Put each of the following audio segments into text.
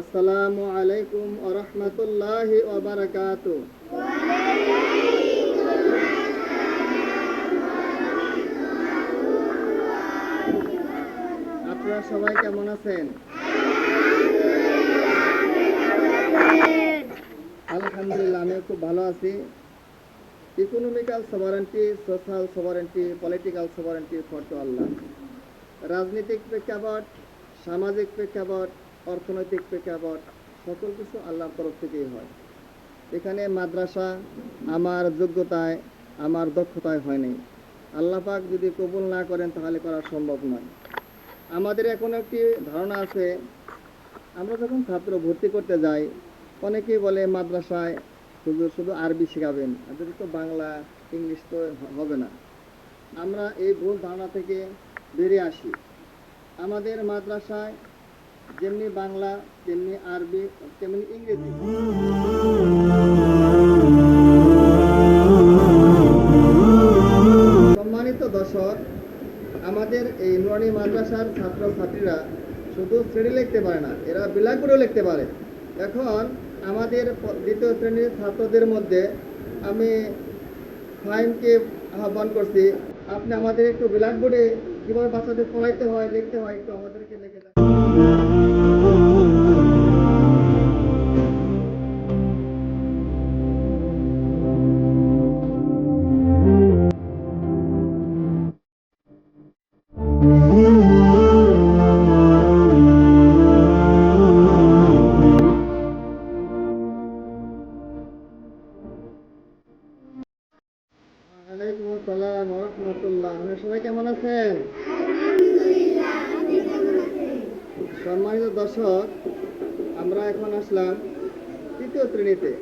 আসসালামু আলাইকুম আপনারা সবাই কেমন আছেন? আলহামদুলিল্লাহ, আমিও খুব ভালো আছি। Economical sovereignty, social sovereignty, political sovereignty for to Allah. রাজনৈতিক প্রেক্ষাপট সামাজিক প্রেক্ষাপট, অর্থনৈতিক প্রেক্ষাপট, সকল কিছু আল্লাহর তরফ থেকেই হয়। এখানে মাদ্রাসা আমার যোগ্যতায়, আমার দক্ষতায় হয়নি আল্লাহ পাক যদি কবুল না করেন তাহলে করা সম্ভব নয়। আমাদের এখন একটি ধারণা আছে, আমরা যখন ছাত্র ভর্তি করতে যাই, অনেকেই বলে মাদ্রাসায় শুধু শুধু আরবি শেখাবেন এদের তো বাংলা, ইংলিশ তো হবে না। আমরা এই ভুল ধারণা থেকে বেরিয়ে আসি। আমাদের মাদ্রাসায় যেমনি বাংলা, তেমনি আরবি, তেমনি ইংরেজি। সম্মানিত দর্শক, আমাদের এই নুরানি মাদ্রাসার ছাত্র ছাত্রীরা শুধু শ্রেণি লিখতে পারে না, এরা বিলাকবোর্ডও লিখতে পারে। এখন আমাদের দ্বিতীয় শ্রেণির ছাত্রদের মধ্যে আমি ফাইমকে আহ্বান করছি, আপনি আমাদের একটু বিলাকবোর্ডে কীভাবে বাচ্চাদের পড়াইতে হয় লিখতে হয় একটু আমাদেরকে লিখে সবাই কেমন আছেন? সম্মানিত দর্শক, আমরা এখন আসলাম তৃতীয় শ্রেণীতে।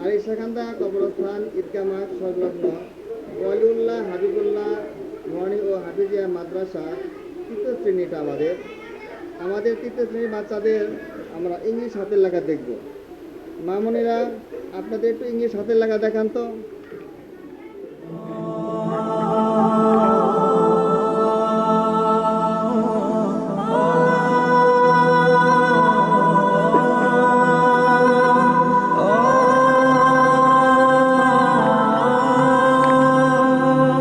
আর সেখানটা কবরস্থান, ঈদগাহ মাঠ সংলগ্ন ওয়ালিউল্লাহ হাবিবুল্লাহ মর্নি ও হাফিজিয়া মাদ্রাসা তৃতীয় শ্রেণীটা আমাদের। আমাদের তৃতীয় শ্রেণির বাচ্চাদের আমরা ইংলিশ হাতের লেখা দেখব। মামনিরা, আপনাদের একটু ইংলিশ হাতের লেখা দেখান তো।